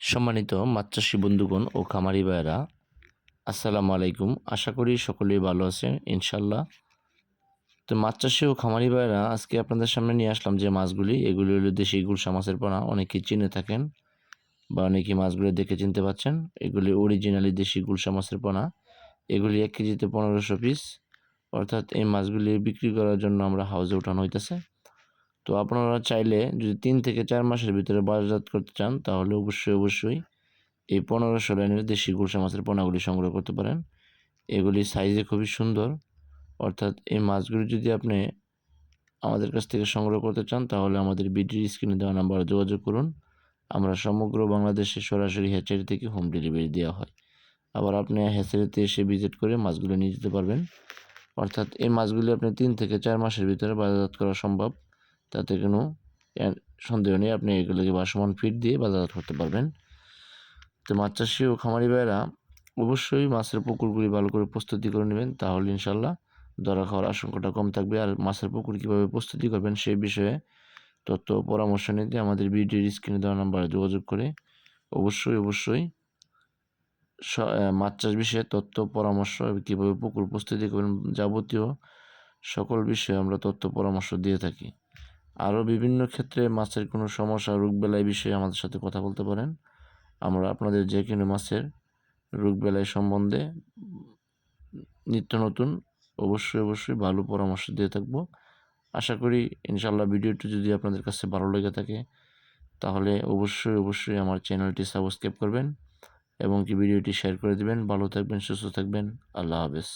সম্মানিত চাষি বন্ধুগণ ও খামারি ভাইয়েরা, আসসালামু আলাইকুম। আশা করি সকলেই ভালো আছেন ইনশাল্লাহ তো মাছ চাষি ও খামারি ভাইয়েরা, আজকে আপনাদের সামনে নিয়ে আসলাম যে মাছগুলি, এগুলি হলো দেশি গুলশা মাছের পোনা। অনেকেই চিনে থাকেন বা অনেকেই মাছগুলো দেখে চিনতে পাচ্ছেন। এগুলি অরিজিনালি দেশি গুলশা মাছের পোনা। এগুলি এক কেজিতে পনেরোশো পিস অর্থাৎ এই মাছগুলি বিক্রি করার জন্য আমরা হাউজে উঠানো হইতেছে। তো আপনারা চাইলে যদি তিন থেকে চার মাসের ভিতরে বাজারজাত করতে চান, তাহলে অবশ্যই অবশ্যই এই পনেরোশো লাইনের দেশি গুলশা মাছের পোনাগুলি সংগ্রহ করতে পারেন। এগুলি সাইজে খুবই সুন্দর। অর্থাৎ এই মাছগুলি যদি আপনি আমাদের কাছ থেকে সংগ্রহ করতে চান, তাহলে আমাদের বিডির স্ক্রিনে দেওয়া নাম্বারে যোগাযোগ করুন। আমরা সমগ্র বাংলাদেশে সরাসরি হ্যাচারি থেকে হোম ডেলিভারি দেওয়া হয়। আবার আপনি হ্যাচারিতে এসে ভিজিট করে মাছগুলো নিয়ে যেতে পারবেন। অর্থাৎ এই মাছগুলি আপনি তিন থেকে চার মাসের ভিতরে বাজারজাত করা সম্ভব। তাতে কোনো সন্দেহ নেই। আপনি এগুলোকে বাসমান ফিট দিয়ে বাজারজাত করতে পারবেন। তো মাছ চাষি ও খামারি ভাইয়েরা অবশ্যই মাছের পুকুরগুলি ভালো করে প্রস্তুতি করে নেবেন। তাহলে ইনশাল্লাহ ধরা খাওয়ার আশঙ্কাটা কম থাকবে। আর মাছের পুকুর কীভাবে প্রস্তুতি করবেন সেই বিষয়ে তথ্য পরামর্শ নিতে আমাদের ভিডিওর স্ক্রিনে দেওয়া নাম্বারে যোগাযোগ করে অবশ্যই অবশ্যই মাছ চাষ বিষয়ে তথ্য, পরামর্শ কীভাবে পুকুর প্রস্তুতি করবেন যাবতীয় সকল বিষয়ে আমরা তথ্য, পরামর্শ দিয়ে থাকি। আরও বিভিন্ন ক্ষেত্রে মাছের কোনো সমস্যা রোগ রোগবেলায় বিষয়ে আমাদের সাথে কথা বলতে পারেন। আমরা আপনাদের যে কোনো মাছের রোগবেলায় সম্বন্ধে নিত্য নতুন অবশ্যই অবশ্যই ভালো পরামর্শ দিয়ে থাকব। আশা করি ইনশাল্লাহ ভিডিওটি যদি আপনাদের কাছে ভালো লেগে থাকে, তাহলে অবশ্যই অবশ্যই আমার চ্যানেলটি সাবস্ক্রাইব করবেন এবং কি ভিডিওটি শেয়ার করে দিবেন। ভালো থাকবেন, সুস্থ থাকবেন। আল্লাহ হাফেজ।